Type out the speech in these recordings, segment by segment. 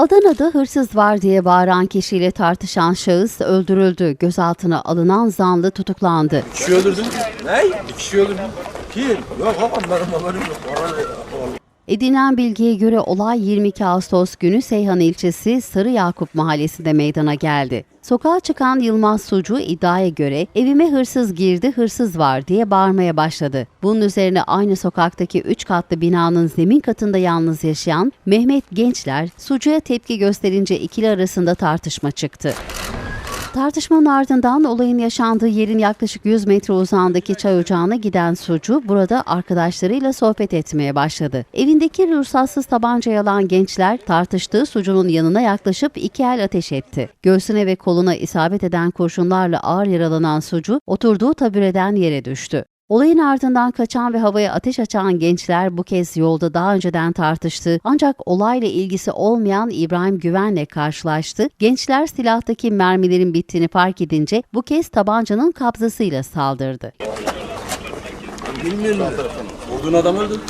Adana'da hırsız var diye bağıran kişiyle tartışan şahıs öldürüldü. Gözaltına alınan zanlı tutuklandı. Bir kişi öldürdün. Ne? Bir kişi öldürdün. Kim? Yok babam benim haberim yok. Edinilen bilgiye göre olay 22 Ağustos günü Seyhan ilçesi Sarı Yakup mahallesinde meydana geldi. Sokağa çıkan Yılmaz Sucu iddiaya göre evime hırsız girdi, hırsız var diye bağırmaya başladı. Bunun üzerine aynı sokaktaki 3 katlı binanın zemin katında yalnız yaşayan Mehmet Gençler Sucu'ya tepki gösterince ikili arasında tartışma çıktı. Tartışmanın ardından olayın yaşandığı yerin yaklaşık 100 metre uzağındaki çay ocağına giden Sucu burada arkadaşlarıyla sohbet etmeye başladı. Evindeki ruhsatsız tabancayı alan gençler tartıştığı Sucu'nun yanına yaklaşıp iki el ateş etti. Göğsüne ve koluna isabet eden kurşunlarla ağır yaralanan Sucu oturduğu tabureden yere düştü. Olayın ardından kaçan ve havaya ateş açan gençler bu kez yolda daha önceden tartıştı ancak olayla ilgisi olmayan İbrahim Güven'le karşılaştı. Gençler silahtaki mermilerin bittiğini fark edince bu kez tabancanın kabzasıyla saldırdı. Bilmiyorum. Vurduğun adam öldü.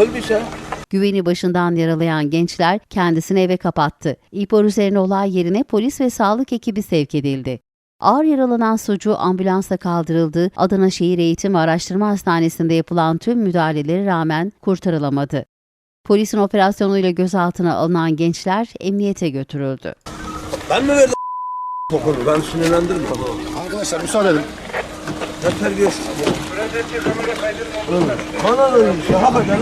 Ölmüş ya. Güveni başından yaralayan gençler kendisini eve kapattı. İhbar üzerine olay yerine polis ve sağlık ekibi sevk edildi. Ağır yaralanan sucu ambulansla kaldırıldı. Adana Şehir Eğitim ve Araştırma Hastanesi'nde yapılan tüm müdahalelere rağmen kurtarılamadı. Polisin operasyonuyla gözaltına alınan gençler emniyete götürüldü. Ben mi verdim kokunu? Ben sinirlendirdim. Arkadaşlar müsaade edin. Ne terbiyesiz. Bana öyle bir şey. Hakikaten.